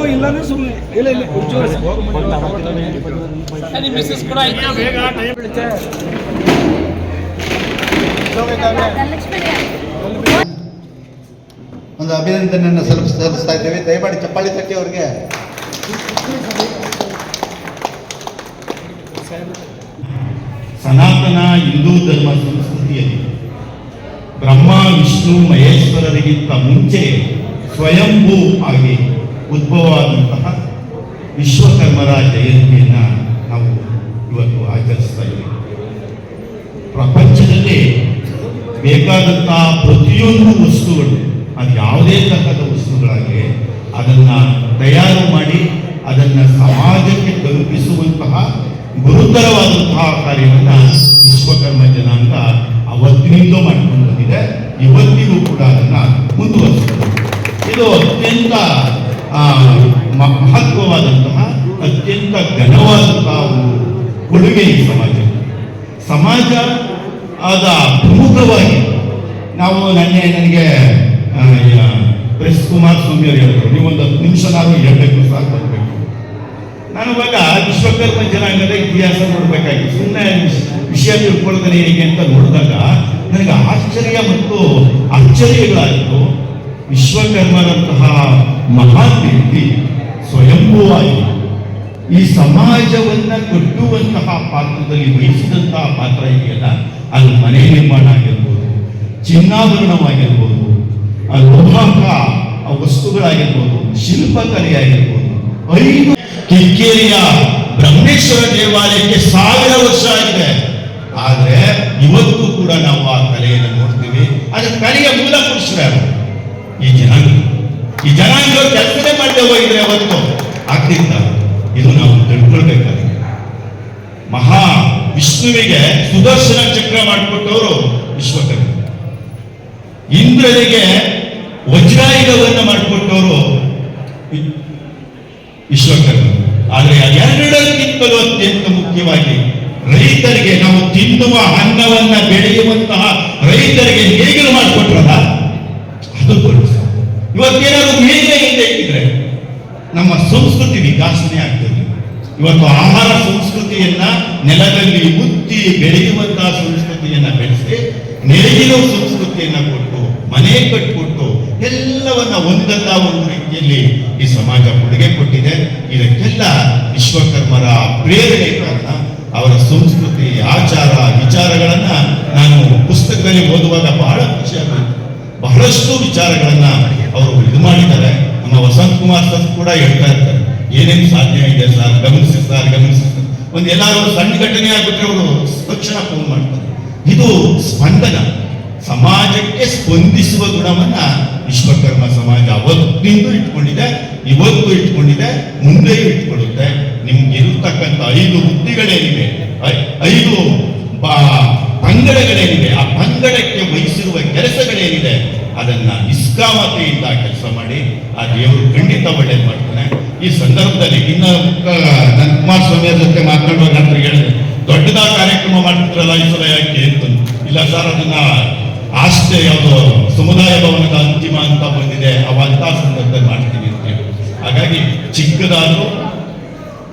ಇಲ್ಲ ಇಲ್ಲಾಂದ್ರೆ ಸುಮ್ಮನೆ ಇಲ್ಲ ಇಲ್ಲ ಮಿಸ್ಸಸ್ ಕೂಡ ಒಂದು ಅಭಿನಂದನೆಯನ್ನು ಸಲ್ಪ ಸಲ್ಲಿಸ್ತಾ ಇದ್ದೇವೆ. ದಯಮಾಡಿ ಚಪ್ಪಾಳಿ ತಟ್ಟಿ ಅವ್ರಿಗೆ. ಸನಾತನ ಹಿಂದೂ ಧರ್ಮ ಸಂಸ್ಕೃತಿಯಲ್ಲಿ ಬ್ರಹ್ಮ ವಿಷ್ಣು ಮಹೇಶ್ವರರಿಗಿಂತ ಮುಂಚೆ ಸ್ವಯಂಭೂ ಆಗಿ ಉದ್ಭವವಾದಂತಹ ವಿಶ್ವಕರ್ಮರ ಜಯಂತಿಯನ್ನು ನಾವು ಇವತ್ತು ಆಚರಿಸ್ತಾ ಇದ್ದೀವಿ ಪ್ರಪಂಚದಲ್ಲಿ ಬೇಕಾದಂತಹ ಪ್ರತಿಯೊಂದು ವಸ್ತುಗಳು ಅದು ಯಾವುದೇ ತರಹದ ವಸ್ತುಗಳಾಗಲಿ ಅದನ್ನು ತಯಾರು ಮಾಡಿ ಅದನ್ನು ಸಮಾಜಕ್ಕೆ ತಲುಪಿಸುವಂತಹ ಗುರುತರವಾದಂತಹ ಕಾರ್ಯವನ್ನು ವಿಶ್ವಕರ್ಮ ಜನಾಂಗ ಅವತ್ತಿನಿಂದ ಮಾಡಿಕೊಂಡು ಬಂದಿದೆ ಇವತ್ತಿಗೂ ಕೂಡ ಅದನ್ನು ಮುಂದುವರಿಸುತ್ತದೆ ಇದು ಅತ್ಯಂತ ಮಹತ್ವವಾದಂತಹ ಅತ್ಯಂತ ಘನವಾದಂತಹ ಒಂದು ಕೊಡುಗೆ ಈ ಸಮಾಜ. ಸಮಾಜ ಆದ ಪ್ರಮುಖವಾಗಿ ನಾವು ನನ್ನೆ ನನಗೆ ಪ್ರೆಸ್ ಕುಮಾರ್ ಸ್ವಾಮಿ ಅವರು ಹೇಳಿದ್ರು ಒಂದು ಹತ್ತು ನಿಮಿಷ ನಾವು ಹೇಳಬೇಕು, ಸಾಕು ಬರಬೇಕು ನಾನು ಇವಾಗ ವಿಶ್ವಕರ್ಮ ಜನಾಂಗದ ಇತಿಹಾಸ ನೋಡಬೇಕಾಗಿತ್ತು. ಸುಮ್ಮನೆ ವಿಷಯ ತಿಳ್ಕೊಳ್ತಾನೆ ಹೇಗೆ ಅಂತ ನೋಡಿದಾಗ ನನಗೆ ಆಶ್ಚರ್ಯ ಮತ್ತು ಆಶ್ಚರ್ಯಗಳಾಯಿತು. ವಿಶ್ವಕರ್ಮರಂತಹ ಮಹಾನ್ ವ್ಯಕ್ತಿ ಸ್ವಯಂಭೂವಾಗಿ ಈ ಸಮಾಜವನ್ನ ಕಟ್ಟುವಂತಹ ಪಾತ್ರದಲ್ಲಿ ವಹಿಸಿದಂತಹ ಪಾತ್ರ ಇದೆಯಲ್ಲ, ಅದು ಮನೆ ನಿರ್ಮಾಣ ಆಗಿರ್ಬೋದು, ಚಿನ್ನಾಭರಣವಾಗಿರ್ಬೋದು, ಆ ಲೋಹಾಕ ಆ ವಸ್ತುಗಳಾಗಿರ್ಬೋದು ಶಿಲ್ಪಕಲೆ ಆಗಿರ್ಬೋದು ಐದು ಕಿಕ್ಕೇರಿಯ ಬ್ರಹ್ಮೇಶ್ವರ ದೇವಾಲಯಕ್ಕೆ ಸಾವಿರ ವರ್ಷ ಆಗಿದೆ. ಆದ್ರೆ ಇವತ್ತು ಕೂಡ ನಾವು ಆ ಕಲೆಯನ್ನು ನೋಡ್ತೀವಿ. ಅದು ಕಲೆಯ ಮೂಲ ಪುರುಷರ ಈ ಜನಾಂಗ. ಈ ಜನಾಂಗ ಕೆಲಸನೇ ಮಾಡದೆ ಹೋಗಿದ್ರೆ ಅವತ್ತು ಆಗ್ತಿತ್ತ ಇದು ನಾವು ತಿಳ್ಕೊಳ್ಬೇಕಾಗಿದೆ. ಮಹಾ ವಿಷ್ಣುವಿಗೆ ಸುದರ್ಶನ ಚಕ್ರ ಮಾಡಿಕೊಟ್ಟವರು ವಿಶ್ವಕರ್ಮ. ಇಂದ್ರನಿಗೆ ವಜ್ರಾಯುಧವನ್ನು ಮಾಡಿಕೊಟ್ಟವರು ವಿಶ್ವಕರ್ಮ. ಆದರೆ ಎರಡಕ್ಕಿಂತಲೂ ಅತ್ಯಂತ ಮುಖ್ಯವಾಗಿ ರೈತರಿಗೆ ನಾವು ತಿನ್ನುವ ಅನ್ನವನ್ನ ಬೆಳೆಯುವಂತಹ ರೈತರಿಗೆ ನೇಗಿಲು ಮಾಡಿಕೊಟ್ರಲ್ಲ. ಇವತ್ತೇನಾದ್ರು ಮೇಲೆ ಹಿಂದೆ ಇಟ್ಟಿದ್ರೆ ನಮ್ಮ ಸಂಸ್ಕೃತಿ ವಿಕಾಸನೆ ಆಗ್ತದೆ. ಇವತ್ತು ಆಹಾರ ಸಂಸ್ಕೃತಿಯನ್ನ ನೆಲದಲ್ಲಿ ಮುತ್ತಿ ಬೆಳೆಯುವಂತಹ ಸಂಸ್ಕೃತಿಯನ್ನ ಬೆಳೆಸಿ, ನೆಲೆಗಿರೋ ಸಂಸ್ಕೃತಿಯನ್ನ ಕೊಟ್ಟು, ಮನೆ ಕಟ್ಟಿಕೊಟ್ಟು ಎಲ್ಲವನ್ನ ಒಂದಲ್ಲ ಒಂದು ರೀತಿಯಲ್ಲಿ ಈ ಸಮಾಜ ಕೊಡುಗೆ ಕೊಟ್ಟಿದೆ. ಇದಕ್ಕೆಲ್ಲ ವಿಶ್ವಕರ್ಮರ ಪ್ರೇರಣೆ ಕಾರಣ ಅವರ ಸಂಸ್ಕೃತಿ, ಆಚಾರ, ವಿಚಾರಗಳನ್ನ ನಾನು ಪುಸ್ತಕದಲ್ಲಿ ಓದುವಾಗ ಬಹಳ ಖುಷಿ ಆಗುತ್ತೆ ಬಹಳಷ್ಟು ವಿಚಾರಗಳನ್ನ ಅವರು ಇದು ಮಾಡಿದ್ದಾರೆ. ನಮ್ಮ ವಸಂತ್ ಕುಮಾರ್ ಸರ್ ಕೂಡ ಹೇಳ್ತಾ ಇರ್ತಾರೆ. ಏನೇನು ಸಾಧ್ಯ ಇದೆ ಸರ್? ಗಮನಿಸಿ ಸರ್, ಗಮನಿಸಿ ಒಂದು ಎಲ್ಲಾರು ಸಣ್ಣ ಘಟನೆ ಆಗ್ಬಿಟ್ರೆ ಅವರು ತಕ್ಷಣ ಫೋನ್ ಮಾಡ್ತಾರೆ. ಇದು ಸ್ಪಂದನ. ಸಮಾಜಕ್ಕೆ ಸ್ಪಂದಿಸುವ ಗುಣವನ್ನ ವಿಶ್ವಕರ್ಮ ಸಮಾಜ ಅವತ್ತಿಂದ ಇಟ್ಕೊಂಡಿದೆ, ಇವತ್ತು ಇಟ್ಕೊಂಡಿದೆ ಮುಂದೆಯೂ ಇಟ್ಕೊಳ್ಳುತ್ತೆ. ನಿಮ್ಗೆ ಇರತಕ್ಕಂಥ ಐದು ವೃತ್ತಿಗಳೇನಿವೆ ಐ- ಐದು ಪಂಗಡಗಳೇನಿವೆ, ಆ ಪಂಗಡಕ್ಕೆ ವಹಿಸಿರುವ ಕೆಲಸಗಳೇನಿದೆ ಅದನ್ನ ನಿಷ್ಕಾಮತೆಯಿಂದ ಕೆಲಸ ಮಾಡಿ ಆ ದೇವರು ಖಂಡಿತ ಒಳ್ಳೇದು ಮಾಡ್ತಾನೆ. ಈ ಸಂದರ್ಭದಲ್ಲಿ ಇನ್ನ ನನ್ನ ಸ್ವಾಮಿಯ ಜೊತೆ ಮಾತನಾಡುವಾಗ ನಂತರ ಹೇಳಿದೆ, ದೊಡ್ಡದಾದ ಕಾರ್ಯಕ್ರಮ ಮಾಡ್ತಿದ್ರಲ್ಲ ಈ ಸಲ ಯಾಕೆ? ಅಂತ. ಇಲ್ಲ ಸರ್, ಅದನ್ನ ಆಸ್ತೆ, ಯಾವುದು ಸಮುದಾಯ ಭವನದ ಅಂತಿಮ ಅಂತ ಬಂದಿದೆ, ಅವಂತ ಸಂದರ್ಭದಲ್ಲಿ ಮಾಡ್ತೀವಿ ಅಂತ ಹೇಳಿ. ಹಾಗಾಗಿ ಚಿಕ್ಕದಾದರೂ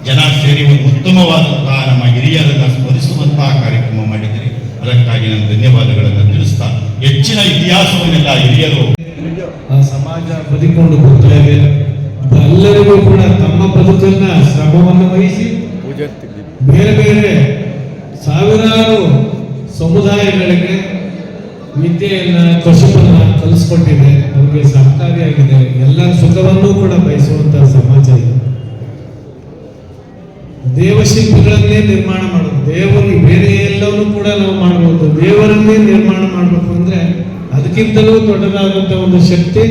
ಜನ ಸೇರಿ ಒಂದು ಉತ್ತಮವಾದಂತಹ ನಮ್ಮ ಹಿರಿಯರನ್ನ ಸ್ಮರಿಸುವಂತಹ ಕಾರ್ಯಕ್ರಮ ಮಾಡಿದ್ರಿ ಅದಕ್ಕಾಗಿ ನಾನು ಧನ್ಯವಾದಗಳನ್ನು ತಿಳಿಸ್ತಾ ಹೆಚ್ಚಿನ ಇತಿಹಾಸವನ್ನೆಲ್ಲ ಹಿರಿಯರು ಆ ಸಮಾಜ ಬದುಕೊಂಡು ಹೋಗ್ತಾ ಇದೆ ಎಲ್ಲರಿಗೂ ಕೂಡ ತಮ್ಮ ಬದುಕನ್ನ ಶ್ರಮವನ್ನು ವಹಿಸಿ ಬೇರೆ ಬೇರೆ ಸಾವಿರಾರು ಸಮುದಾಯಗಳಿಗೆ ವಿದ್ಯೆಯನ್ನ ಕಸುಬನ್ನ ಕಲಿಸ್ಕೊಟ್ಟಿದೆ. ಅವರಿಗೆ ಸಹಕಾರಿಯಾಗಿದೆ. ಎಲ್ಲರ ಸುಖವನ್ನೂ ಕೂಡ ಬಯಸುವಂತ ಸಮಾಜ ಇದು. ದೇವಶಿಲ್ಪಿಗಳನ್ನೇ ನಿರ್ಮಾಣ ಮಾಡೋದು. ದೇವರು ಬೇರೆ ಎಲ್ಲವನ್ನೂ ಕೂಡ ನಾವು ಮಾಡಬಹುದು ದೇವರನ್ನೇ ನಿರ್ಮಾಣ ಮಾಡಬೇಕು ಅಂದ್ರೆ ಅದಕ್ಕಿಂತಲೂ ದೊಡ್ಡದಾದಂಥ ಒಂದು ಶಕ್ತಿ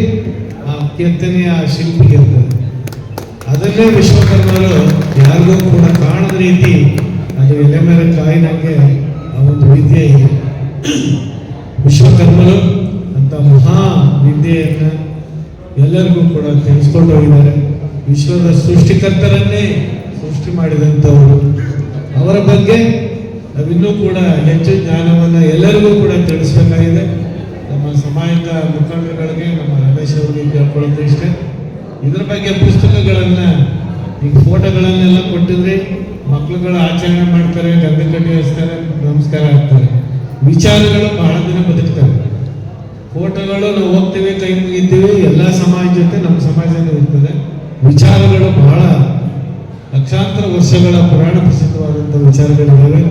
ಆ ಕೆತ್ತನೆಯ ಶಿಲ್ಪಿಗೆ ಇರ್ತದೆ ಅದನ್ನೇ ವಿಶ್ವಕರ್ಮರು ಯಾರಿಗೂ ಕೂಡ ಕಾಣದ ರೀತಿ ಅದು ಎಲೆ ಮೇಲೆ ಕಾಯಿನಂಗೆ ಆ ಒಂದು ವಿದ್ಯೆ ಇದೆ. ವಿಶ್ವಕರ್ಮರು ಅಂತ ಮಹಾ ವಿದ್ಯೆಯನ್ನು ಎಲ್ಲರಿಗೂ ಕೂಡ ತಿಳಿಸ್ಕೊಂಡು ಹೋಗಿದ್ದಾರೆ. ವಿಶ್ವದ ಸೃಷ್ಟಿಕರ್ತರನ್ನೇ ಸೃಷ್ಟಿ ಮಾಡಿದಂಥವರು ಅವರ ಬಗ್ಗೆ ನಾವಿನ್ನೂ ಕೂಡ ಹೆಚ್ಚು ಜ್ಞಾನವನ್ನು ಎಲ್ಲರಿಗೂ ಕೂಡ ತಿಳಿಸ್ಬೇಕಾಗಿದೆ. ನಮ್ಮ ಸಮಾಜದ ಮುಖಂಡಗಳಿಗೆ ನಮ್ಮ ವಹಿಸೋದು ಕೇಳ್ಕೊಳ್ಳೋದು ಇಷ್ಟೇ. ಇದ್ರ ಬಗ್ಗೆ ಪುಸ್ತಕಗಳನ್ನ, ಈಗ ಫೋಟೋಗಳನ್ನೆಲ್ಲ ಕೊಟ್ಟಿದ್ರೆ ಮಕ್ಕಳುಗಳು ಆಚರಣೆ ಮಾಡ್ತಾರೆ ಗಂಧೆ ಕಟ್ಟಿ ಹಚ್ತಾರೆ, ನಮಸ್ಕಾರ ಆಗ್ತಾರೆ. ವಿಚಾರಗಳು ಬಹಳ ದಿನ ಬದುಕ್ತವೆ. ಫೋಟೋಗಳು ನಾವು ಹೋಗ್ತೀವಿ, ಕೈ ಮುಗಿತೀವಿ, ಎಲ್ಲ ಸಮಾಜ ಜೊತೆ ನಮ್ಮ ಸಮಾಜದಲ್ಲಿ ಇರ್ತದೆ. ವಿಚಾರಗಳು ಬಹಳ ಲಕ್ಷಾಂತರ ವರ್ಷಗಳ ಪುರಾಣ ಪ್ರಸಿದ್ಧವಾದಂಥ ವಿಚಾರಗಳಿದ್ದಾವೆ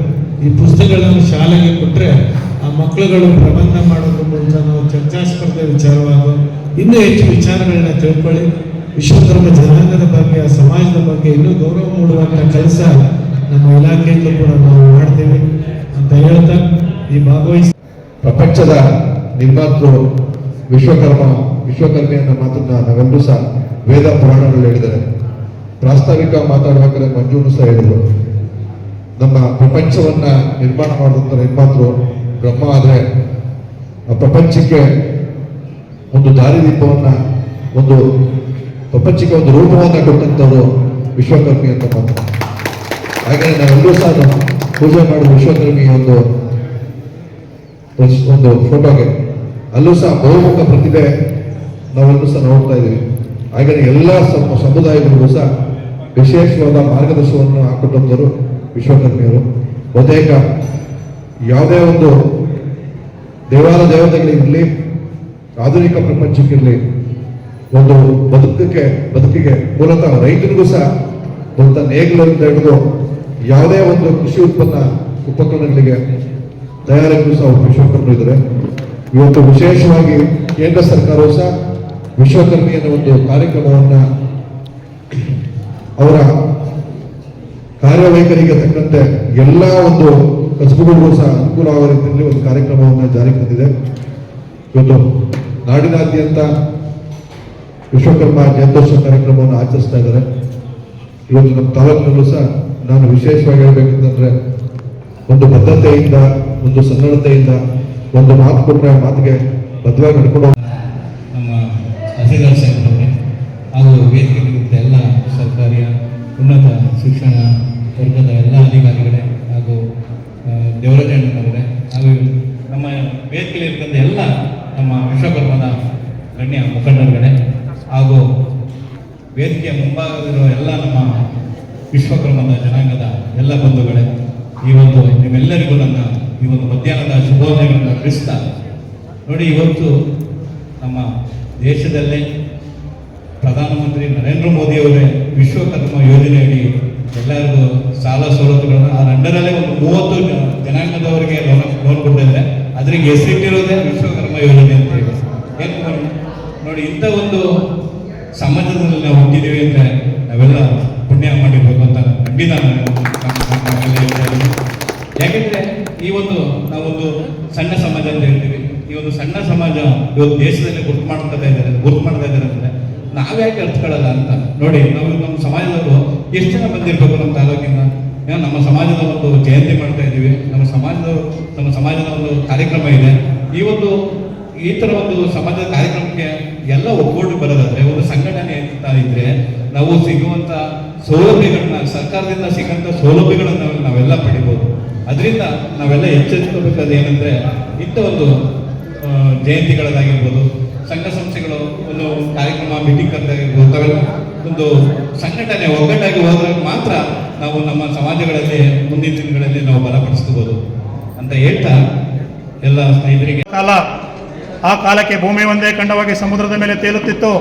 ಈ ಪುಸ್ತಕಗಳನ್ನು ಶಾಲೆಗೆ ಕೊಟ್ಟರೆ ಆ ಮಕ್ಕಳುಗಳು ಪ್ರಬಂಧ ಮಾಡೋದ್ರ ಮೂಲಕ ನಾವು ಚರ್ಚಾ ವಿಚಾರವಾಗ ಇನ್ನೂ ಹೆಚ್ಚು ವಿಚಾರಗಳನ್ನ ತಿಳ್ಕೊಳ್ಳಿ. ವಿಶ್ವಕರ್ಮ ಜನಾಂಗದ ಬಗ್ಗೆ ಆ ಸಮಾಜದ ಬಗ್ಗೆ ಇನ್ನೂ ಗೌರವ ಮೂಡುವಂಥ ಕೆಲಸ ನಮ್ಮ ಇಲಾಖೆಯಲ್ಲೂ ಕೂಡ ನಾವು ಮಾಡ್ತೇವೆ ಅಂತ ಹೇಳ್ತಾ ಈ ಭಾಗವಹಿಸಿ. ಪ್ರಪಂಚದ ನಿರ್ಮಾತೃ ವಿಶ್ವಕರ್ಮ, ವಿಶ್ವಕರ್ಮೆಯನ್ನ ಮಾತನ್ನ ನಾವೆಲ್ಲರೂ ಸಹ ವೇದ ಪುರಾಣಗಳು ಹೇಳಿದ್ದಾರೆ ಪ್ರಾಸ್ತಾವಿಕ ಮಾತಾಡುವಾಗ ಮಂಜೂನು ಸಹ ಹೇಳಿದರು. ನಮ್ಮ ಪ್ರಪಂಚವನ್ನ ನಿರ್ಮಾಣ ಮಾಡಿದಂಥ ನಿರ್ಮಾತೃ ಬ್ರಹ್ಮ ಆದ್ರೆ ಆ ಪ್ರಪಂಚಕ್ಕೆ ಒಂದು ದಾರಿದೀಪವನ್ನ, ಒಂದು ಪ್ರಪಂಚಕ್ಕೆ ಒಂದು ರೂಪವನ್ನ ಕೊಟ್ಟಂತವರು ವಿಶ್ವಕರ್ಮಿ ಅಂತ ಮಾತು ಹಾಗೆ ನಾವೆಲ್ಲರೂ ಸಹ ಪೂಜೆ ಮಾಡುವ ವಿಶ್ವಕರ್ಮಿ ಒಂದು ಒಂದು- ಫೋಟೋಗೆ. ಅಲ್ಲೂ ಸಹ ಬಹುಮುಖ ಪ್ರತಿಭೆ ನಾವೆಲ್ಲರೂ ಸಹ ನೋಡ್ತಾ ಇದ್ದೀವಿ. ಹಾಗೆ ಎಲ್ಲ ಸಮ- ಸಮುದಾಯಗಳಿಗೂ ಸಹ ವಿಶೇಷವಾದ ಮಾರ್ಗದರ್ಶನವನ್ನು ಹಾಕೊಟ್ಟಂಥವರು ವಿಶ್ವಕರ್ಮಿಯರು. ಬಹುತೇಕ ಯಾವುದೇ ಒಂದು ದೇವಾಲ ದೇವತೆಗಳಿರಲಿ, ಆಧುನಿಕ ಪ್ರಪಂಚಕ್ಕಿರಲಿ, ಒಂದು ಬದುಕಕ್ಕೆ, ಬದುಕಿಗೆ ಮೂಲತಃ ರೈತನಿಗೂ ಸಹ ಮೂಲತಃ ನೇಗಿಲಿಂದ ಹಿಡಿದು ಯಾವುದೇ ಒಂದು ಕೃಷಿ ಉತ್ಪನ್ನ ಉಪಕರಣಗಳಿಗೆ ತಯಾರಕರು ಸಹ ವಿಶ್ವಕರ್ಮರು ಇದ್ದಾರೆ. ಇವತ್ತು ವಿಶೇಷವಾಗಿ ಕೇಂದ್ರ ಸರ್ಕಾರವು ಸಹ ವಿಶ್ವಕರ್ಮಿ ಅನ್ನೋ ಒಂದು ಕಾರ್ಯಕ್ರಮವನ್ನ ಅವರ ಕಾರ್ಯವೈಖರಿಗೆ ತಕ್ಕಂತೆ ಎಲ್ಲ ಒಂದು ಕಸಬುಗಳಿಗೂ ಸಹ ಅನುಕೂಲ ಆಗುವ ರೀತಿಯಲ್ಲಿ ಒಂದು ಕಾರ್ಯಕ್ರಮವನ್ನು ಜಾರಿಗೆ ತಂದಿದೆ ಇವತ್ತು ನಾಡಿನಾದ್ಯಂತ ವಿಶ್ವಕರ್ಮ ಜಯಂತೋತ್ಸವ ಕಾರ್ಯಕ್ರಮವನ್ನು ಆಚರಿಸ್ತಾ ಇದ್ದಾರೆ ಇವತ್ತು ನಮ್ಮ ತಾಲೂಕಿನಲ್ಲೂ ಸಹ ನಾನು ವಿಶೇಷವಾಗಿ ಹೇಳ್ಬೇಕಂತಂದ್ರೆ ಒಂದು ಬದ್ಧತೆಯಿಂದ, ಒಂದು ಸನ್ನಡತೆಯಿಂದ, ಒಂದು ಮಾತು ಕೊಟ್ಟರೆ ಮಾತಿಗೆ ಬದ್ಧವಾಗಿ ನಡ್ಕೊಂಡು. ನಮ್ಮ ಹಾಗೂ ಎಲ್ಲ ಸರ್ಕಾರಿ ಉನ್ನತ ಶಿಕ್ಷಣ ವರ್ಗದ ಎಲ್ಲ ಅಧಿಕಾರಿಗಳೇ ಹಾಗೂ ದೇವರಾಜಣ್ಣನವರೇ ಹಾಗೂ ನಮ್ಮ ವೇದಿಕೆಯಲ್ಲಿರ್ತಕ್ಕಂಥ ಎಲ್ಲ ನಮ್ಮ ವಿಶ್ವಕರ್ಮದ ಗಣ್ಯ ಮುಖಂಡರುಗಳೇ ಹಾಗೂ ವೇದಿಕೆಯ ಮುಂಭಾಗದಲ್ಲಿರುವ ಎಲ್ಲ ನಮ್ಮ ವಿಶ್ವಕರ್ಮದ ಜನಾಂಗದ ಎಲ್ಲ ಬಂಧುಗಳೇ, ಈ ಒಂದು ನಿಮ್ಮೆಲ್ಲರಿಗೂ ನನ್ನ ಈ ಒಂದು ಮಧ್ಯಾಹ್ನದ ಶುಭೋದಯಗಳನ್ನು ಕ್ರಿಸ್ತ ನೋಡಿ, ಇವತ್ತು ನಮ್ಮ ದೇಶದಲ್ಲೇ ಪ್ರಧಾನಮಂತ್ರಿ ನರೇಂದ್ರ ಮೋದಿ ಅವರೇ ವಿಶ್ವಕರ್ಮ ಯೋಜನೆಯಡಿ ಎಲ್ಲರಿಗೂ ಸಾಲ ಸವಲತ್ತುಗಳನ್ನು ಆ ಅಂಡರಲ್ಲೇ ಒಂದು ಮೂವತ್ತು ಜನಾಂಗದವರಿಗೆ ಲೋನ್ ಲೋನ್ ಕೊಟ್ಟಿದ್ದಾರೆ. ಅದ್ರಿಗೆ ಹೆಸರಿಟ್ಟಿರೋದೇ ವಿಶ್ವಕರ್ಮ ಯೋಜನೆ ಅಂತ ಹೇಳಿ. ಏನು ನೋಡಿ, ಇಂಥ ಒಂದು ಸಮಾಜದಲ್ಲಿ ನಾವು ಹುಟ್ಟಿದ್ದೀವಿ ಅಂದರೆ ನಾವೆಲ್ಲ ಪುಣ್ಯ ಮಾಡಿರ್ಬೇಕು ಅಂತ ಖಂಡಿತ. ಯಾಕೆಂದ್ರೆ ಈ ಒಂದು ನಾವೊಂದು ಸಣ್ಣ ಸಮಾಜ ಅಂತ ಹೇಳ್ತೀವಿ. ಈ ಒಂದು ಸಣ್ಣ ಸಮಾಜ ಇವತ್ತು ದೇಶದಲ್ಲಿ ಗುರ್ತು ಮಾಡ್ತಾ ಇದ್ದಾರೆ, ಗುರ್ತು ಮಾಡ್ತಾ ಇದ್ದಾರೆ. ನಾವ್ಯಾಕೆ ಅರ್ಥಕೊಳ್ಳಲ್ಲ ಅಂತ ನೋಡಿ, ನಾವು ನಮ್ಮ ಸಮಾಜದವರು ಎಷ್ಟು ಜನ ಬಂದಿರ್ಬೇಕು ನಮ್ಮ ತಾಲೂಕಿನ ನಮ್ಮ ಸಮಾಜದ ಒಂದು ಜಯಂತಿ ಮಾಡ್ತಾ ಇದ್ದೀವಿ. ನಮ್ಮ ಸಮಾಜದವರು ನಮ್ಮ ಸಮಾಜದ ಒಂದು ಕಾರ್ಯಕ್ರಮ ಇದೆ. ಈ ಒಂದು, ಈ ಥರ ಒಂದು ಸಮಾಜದ ಕಾರ್ಯಕ್ರಮಕ್ಕೆ ಎಲ್ಲ ಒಗ್ಗೂಡಿ ಬರೋದಾದ್ರೆ, ಒಂದು ಸಂಘಟನೆ ಅಂತ ಇದ್ರೆ, ನಾವು ಸಿಗುವಂತ ಸೌಲಭ್ಯಗಳನ್ನ, ಸರ್ಕಾರದಿಂದ ಸಿಗುವಂಥ ಸೌಲಭ್ಯಗಳನ್ನ ನಾವೆಲ್ಲ ಪಡಿಬೋದು. ಅದರಿಂದ ನಾವೆಲ್ಲ ಎಚ್ಚರಿಸ್ಕೋಬೇಕಾದ ಏನಂದ್ರೆ, ಇಂಥ ಒಂದು ಜಯಂತಿಗಳದ್ದಾಗಿರ್ಬೋದು ಸಂಘ ಸಂಸ್ಥೆಗಳು ಒಂದು ಕಾರ್ಯಕ್ರಮ ಮೀಟಿಂಗ್ ಅಂತ ಒಂದು ಸಂಘಟನೆ ಒಗ್ಗಟ್ಟಾಗಿ ಹೋದಾಗ ಮಾತ್ರ ನಾವು ನಮ್ಮ ಸಮಾಜಗಳಲ್ಲಿ ಮುಂದಿನ ದಿನಗಳಲ್ಲಿ ನಾವು ಬಲಪಡಿಸ್ಕೋಬಹುದು ಅಂತ ಹೇಳ್ತಾ ಎಲ್ಲ ಸ್ನೇಹಿತರಿಗೆ. ಕಾಲ, ಆ ಕಾಲಕ್ಕೆ ಭೂಮಿ ಒಂದೇ ಖಂಡವಾಗಿ ಸಮುದ್ರದ ಮೇಲೆ ತೇಲುತ್ತಿತ್ತು.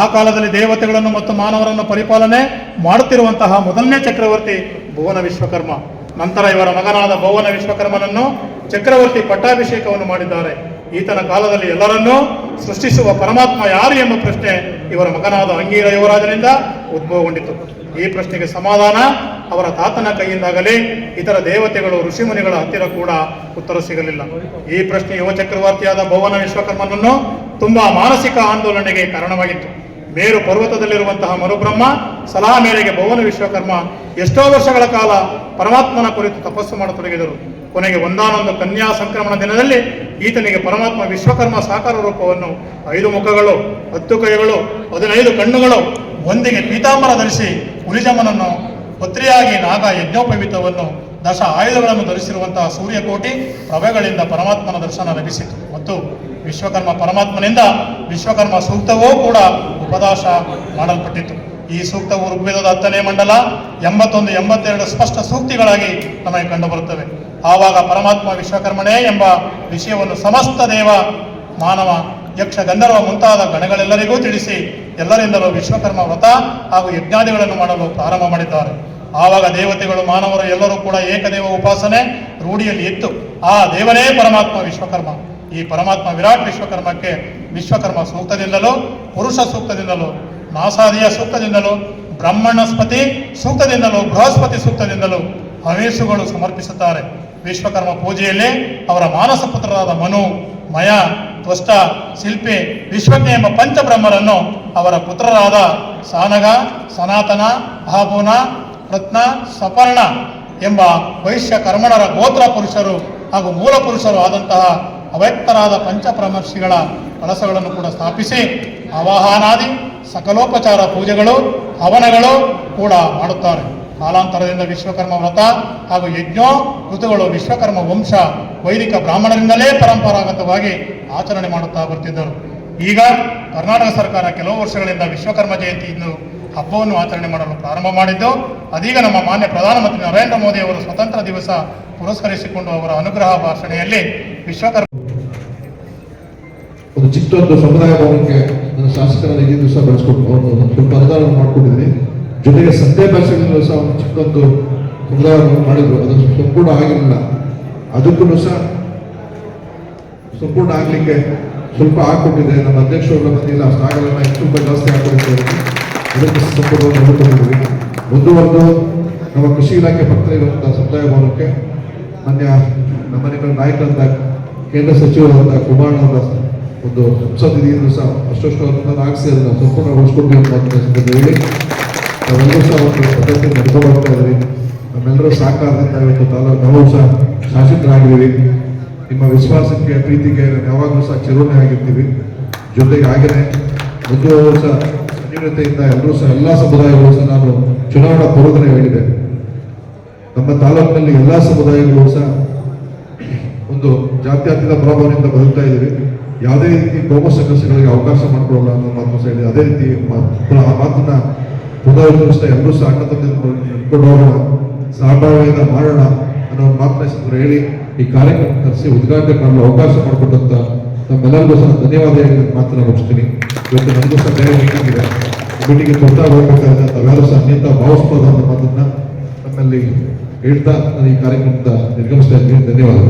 ಆ ಕಾಲದಲ್ಲಿ ದೇವತೆಗಳನ್ನು ಮತ್ತು ಮಾನವರನ್ನು ಪರಿಪಾಲನೆ ಮಾಡುತ್ತಿರುವಂತಹ ಮೊದಲನೇ ಚಕ್ರವರ್ತಿ ಭುವನ ವಿಶ್ವಕರ್ಮ. ನಂತರ ಇವರ ಮಗನಾದ ಭುವನ ವಿಶ್ವಕರ್ಮನನ್ನು ಚಕ್ರವರ್ತಿ ಪಟ್ಟಾಭಿಷೇಕವನ್ನು ಮಾಡಿದ್ದಾರೆ. ಈತನ ಕಾಲದಲ್ಲಿ ಎಲ್ಲರನ್ನೂ ಸೃಷ್ಟಿಸುವ ಪರಮಾತ್ಮ ಯಾರು ಎಂಬ ಪ್ರಶ್ನೆ ಇವರ ಮಗನಾದ ಅಂಗೀರ ಯುವರಾಜನಿಂದ ಉದ್ಭವಗೊಂಡಿತು. ಈ ಪ್ರಶ್ನೆಗೆ ಸಮಾಧಾನ, ಅವರ ತಾತನ ಕೈಯಿಂದಾಗಲಿ ಇತರ ದೇವತೆಗಳು, ಋಷಿಮುನಿಗಳ ಹತ್ತಿರ ಕೂಡ ಉತ್ತರ ಸಿಗಲಿಲ್ಲ. ಈ ಪ್ರಶ್ನೆ ಯುವ ಚಕ್ರವರ್ತಿಯಾದ ಭುವನ ವಿಶ್ವಕರ್ಮನನ್ನು ತುಂಬಾ ಮಾನಸಿಕ ಆಂದೋಲನೆಗೆ ಕಾರಣವಾಗಿತ್ತು. ಮೇರು ಪರ್ವತದಲ್ಲಿರುವಂತಹ ಮರುಬ್ರಹ್ಮ, ಸಲಹಾ ಮೇರೆಗೆ ಭುವನ ವಿಶ್ವಕರ್ಮ, ಎಷ್ಟೋ ವರ್ಷಗಳ ಕಾಲ ಪರಮಾತ್ಮನ ಕುರಿತು ತಪಸ್ಸು ಮಾಡತೊಡಗಿದರು. ಕೊನೆಗೆ ಒಂದಾನೊಂದು ಕನ್ಯಾ ಸಂಕ್ರಮಣ ದಿನದಲ್ಲಿ ಈತನಿಗೆ ಪರಮಾತ್ಮ ವಿಶ್ವಕರ್ಮ ಸಾಕಾರ ರೂಪವನ್ನು ಐದು ಮುಖಗಳು, ಹತ್ತು ಕೈಗಳು, ಹದಿನೈದು ಕಣ್ಣುಗಳು, ಒಂದಿಗೆ ಪೀತಾಂಬರ ಧರಿಸಿ ಉಳಿಜಮನನ್ನು ಪತ್ರಿಯಾಗಿ ನಾಗ ಯಜ್ಞೋಪವಿತವನ್ನು ದಶ ಆಯುಧಗಳನ್ನು ಧರಿಸಿರುವಂತಹ ಸೂರ್ಯಕೋಟಿ ಪ್ರಭೆಗಳಿಂದ ಪರಮಾತ್ಮನ ದರ್ಶನ ಲಭಿಸಿತು. ಮತ್ತು ವಿಶ್ವಕರ್ಮ ಪರಮಾತ್ಮನಿಂದ ವಿಶ್ವಕರ್ಮ ಸೂಕ್ತವೂ ಕೂಡ ಉಪದಾಶ ಮಾಡಲ್ಪಟ್ಟಿತು ಈ ಸೂಕ್ತವು ಋಗ್ವೇದದ ಹತ್ತನೇ ಮಂಡಲ ಎಂಬತ್ತೊಂದು, ಎಂಬತ್ತೆರಡು ಸ್ಪಷ್ಟ ಸೂಕ್ತಿಗಳಾಗಿ ನಮಗೆ ಕಂಡುಬರುತ್ತವೆ. ಆವಾಗ ಪರಮಾತ್ಮ ವಿಶ್ವಕರ್ಮನೇ ಎಂಬ ವಿಷಯವನ್ನು ಸಮಸ್ತ ದೇವ, ಮಾನವ, ಯಕ್ಷ, ಗಂಧರ್ವ ಮುಂತಾದ ಗಣಗಳೆಲ್ಲರಿಗೂ ತಿಳಿಸಿ ಎಲ್ಲರಿಂದಲೂ ವಿಶ್ವಕರ್ಮ ವ್ರತ ಹಾಗೂ ಯಜ್ಞಾದಿಗಳನ್ನು ಮಾಡಲು ಪ್ರಾರಂಭ ಮಾಡಿದ್ದಾರೆ. ಆವಾಗ ದೇವತೆಗಳು, ಮಾನವರು ಎಲ್ಲರೂ ಕೂಡ ಏಕದೇವ ಉಪಾಸನೆ ರೂಢಿಯಲ್ಲಿ ಇತ್ತು. ಆ ದೇವನೇ ಪರಮಾತ್ಮ ವಿಶ್ವಕರ್ಮ. ಈ ಪರಮಾತ್ಮ ವಿರಾಟ್ ವಿಶ್ವಕರ್ಮಕ್ಕೆ ವಿಶ್ವಕರ್ಮ ಸೂಕ್ತದಿಂದಲೂ, ಪುರುಷ ಸೂಕ್ತದಿಂದಲೂ, ನಾಸಾದಿಯ ಸೂಕ್ತದಿಂದಲೂ ಬ್ರಹ್ಮಣಸ್ಪತಿ ಸೂಕ್ತದಿಂದಲೂ, ಬೃಹಸ್ಪತಿ ಸೂಕ್ತದಿಂದಲೂ ಹವೇಸುಗಳು ಸಮರ್ಪಿಸುತ್ತಾರೆ. ವಿಶ್ವಕರ್ಮ ಪೂಜೆಯಲ್ಲಿ ಅವರ ಮಾನಸ ಪುತ್ರರಾದ ಮನು, ಮಯ, ತ್ವಷ್ಟ, ಶಿಲ್ಪಿ, ವಿಶ್ವಜ್ಞ ಎಂಬ ಪಂಚಬ್ರಹ್ಮರನ್ನು ಅವರ ಪುತ್ರರಾದ ಸಾನಗ, ಸನಾತನ ಆಬೂನ ರತ್ನ, ಸಪರ್ಣ ಎಂಬ ವೈಶ್ಯ ಕರ್ಮಣರ ಗೋತ್ರ ಪುರುಷರು ಹಾಗೂ ಮೂಲ ಪುರುಷರು ಆದಂತಹ ಅವ್ಯಕ್ತರಾದ ಪಂಚಪರಮರ್ಷಿಗಳ ಕಳಸಗಳನ್ನು ಕೂಡ ಸ್ಥಾಪಿಸಿ ಆವಾಹನಾದಿ ಸಕಲೋಪಚಾರ ಪೂಜೆಗಳು, ಹವನಗಳು ಕೂಡ ಮಾಡುತ್ತಾರೆ. ಕಾಲಾಂತರದಿಂದ ವಿಶ್ವಕರ್ಮ ವ್ರತ ಹಾಗೂ ಯಜ್ಞೋ ಋತುಗಳು ವಿಶ್ವಕರ್ಮ ವಂಶ ವೈದಿಕ ಬ್ರಾಹ್ಮಣರಿಂದಲೇ ಪರಂಪರಾಗತವಾಗಿ ಆಚರಣೆ ಮಾಡುತ್ತಾ ಬರ್ತಿದ್ದರು. ಈಗ ಕರ್ನಾಟಕ ಸರ್ಕಾರ ಕೆಲವು ವರ್ಷಗಳಿಂದ ವಿಶ್ವಕರ್ಮ ಜಯಂತಿಯನ್ನು ಹಬ್ಬವನ್ನು ಆಚರಣೆ ಮಾಡಲು ಪ್ರಾರಂಭ ಮಾಡಿದ್ದು, ಅದೀಗ ನಮ್ಮ ಮಾನ್ಯ ಪ್ರಧಾನಮಂತ್ರಿ ನರೇಂದ್ರ ಮೋದಿ ಅವರು ಸ್ವತಂತ್ರ ದಿವಸ ಪುರಸ್ಕರಿಸಿಕೊಂಡು ಅವರ ಅನುಗ್ರಹ ಭಾಷಣೆಯಲ್ಲಿ ವಿಶ್ವಕರ್ಮ ಒಂದು ಚಿಕ್ಕದೊಂದು ಸಮುದಾಯ ಭವನಕ್ಕೆ ನನ್ನ ಶಾಸಕರ ಈ ದಿವಸ ಬೆಳೆಸ್ಕೊಂಡು ಒಂದು ಸ್ವಲ್ಪ ಅನುದಾನ ಮಾಡಿಕೊಂಡಿದ್ದೀನಿ. ಜೊತೆಗೆ ಸಂತೆ ಭಾಷೆಗಳಲ್ಲೂ ಸಹ ಒಂದು ಚಿಕ್ಕದೊಂದು ಸಮುದಾಯ ಭವನ ಮಾಡಿದ್ರು. ಅದು ಸಂಪೂರ್ಣ ಆಗಿರಲಿಲ್ಲ. ಅದಕ್ಕೂ ಸಹ ಸಂಪೂರ್ಣ ಆಗಲಿಕ್ಕೆ ಸ್ವಲ್ಪ ಹಾಕೊಂಡಿದೆ ನಮ್ಮ ಅಧ್ಯಕ್ಷರು ಬಂದಿಲ್ಲ ಅಷ್ಟು ಆಗಲ್ಲ ತುಂಬ ಜಾಸ್ತಿ ಹಾಕೊಂಡಿದ್ದೇವೆ ಅದಕ್ಕೆ ಸಂಪೂರ್ಣವಾಗಿ ಒಂದು ಒಂದು ನಮ್ಮ ಕೃಷಿ ಇಲಾಖೆ ಪತ್ರ ಇರುವಂತಹ ಸಮುದಾಯ ಭವನಕ್ಕೆ ಮಾನ್ಯ ನಮ್ಮ ನಿಮ್ಮ ನಾಯಕರಂತ, ಕೇಂದ್ರ ಸಚಿವರಾದ ಕುಮಾರ್ ಒಂದು ಸಂಸದಿಯನ್ನು ಸಹ ಅಷ್ಟಷ್ಟು ಅನುದಾನ ಹಾಕಿಸಿ ಅದನ್ನು ಸಂಪೂರ್ಣಗೊಳಿಸ್ಕೊಡ್ಬೇಕು ಅಂತ ಸಂದರ್ಭದಲ್ಲಿ ಹೇಳಿ. ನಾವೆಲ್ಲರೂ ಸಹ ಒಂದು ಪದ್ಧತಿ ನಡ್ಕೊಂಡು ಇದ್ದೀವಿ. ನಮ್ಮೆಲ್ಲರೂ ಸಹಕಾರದಿಂದ ಇವತ್ತು ತಾಲೂಕು ನಾವು ಸಹ ಶಾಸಕರಾಗಿದ್ದೀವಿ. ನಿಮ್ಮ ವಿಶ್ವಾಸಕ್ಕೆ, ಪ್ರೀತಿಗೆ ಯಾವಾಗಲೂ ಸಹ ಚಿರೋಣಿ ಆಗಿರ್ತೀವಿ. ಜೊತೆಗೆ ಹಾಗೆಯೇ ಮುಂದುವರೆದು ಸಹ ಸನ್ನಿಹಿತೆಯಿಂದ ಎಲ್ಲರೂ ಸಹ ಎಲ್ಲ ಸಮುದಾಯಗಳು ಸಹ ನಾನು ಚುನಾವಣಾ ಪೂರ್ವದಲ್ಲೇ ಹೇಳಿದೆ. ನಮ್ಮ ತಾಲೂಕಿನಲ್ಲಿ ಎಲ್ಲ ಸಮುದಾಯಗಳು ಸಹ ಒಂದು ಜಾತ್ಯತೀತ ಪ್ರಭಾವದಿಂದ ಬದುಕ್ತಾ ಇದ್ದೀವಿ. ಯಾವುದೇ ರೀತಿ ಕೋಮ ಸಂಘರ್ಷಗಳಿಗೆ ಅವಕಾಶ ಮಾಡಿಕೊಡಲ್ಲ ಅನ್ನೋ ಮಾತನ್ನು ಸಹ ಅದೇ ರೀತಿ ಆ ಮಾತನ್ನ ಪುನರುಚ್ಚರಿಸ್ತಾ ಎಲ್ಲರೂ ಸಹ ಅಣ್ಣ ತಂದೆ ನಡ್ಕೊಂಡು ಹೋಗೋಣ ಸಹಭಾಗಿಯಿಂದ ಮಾಡೋಣ ಅನ್ನೋ ಮಾತನ್ನ ಹೇಳಿ ಈ ಕಾರ್ಯಕ್ರಮ ಕರೆಸಿ ಉದ್ಘಾಟನೆ ಮಾಡಲು ಅವಕಾಶ ಮಾಡಿಕೊಟ್ಟಂತ ನಮ್ಮೆಲ್ಲರಿಗೂ ಸಹ ಧನ್ಯವಾದ ಹೇಳಿ ಮಾತನ್ನ ಮುಗಿಸ್ತೀನಿ. ಇವತ್ತು ನನಗೂ ಸಹ ಬೇರೆ ಮೀಟಿಂಗ್ ಇದೆ. ಮೀಟಿಂಗ್ಗೆ ಕೊಡ್ತಾ ಹೋಗ್ಬೇಕಾದ್ರೆ ತಾವೆಲ್ಲರೂ ಸಹ ಅತ್ಯಂತ ಭಾವಿಸ್ಬೋದು ಅನ್ನೋ ಮಾತನ್ನ ನಮ್ಮಲ್ಲಿ ಹೇಳ್ತಾ ನಾನು ಈ ಕಾರ್ಯಕ್ರಮದ ನಿರ್ಗಮಿಸ್ತಾ ಇದ್ದೀನಿ ಧನ್ಯವಾದಗಳು.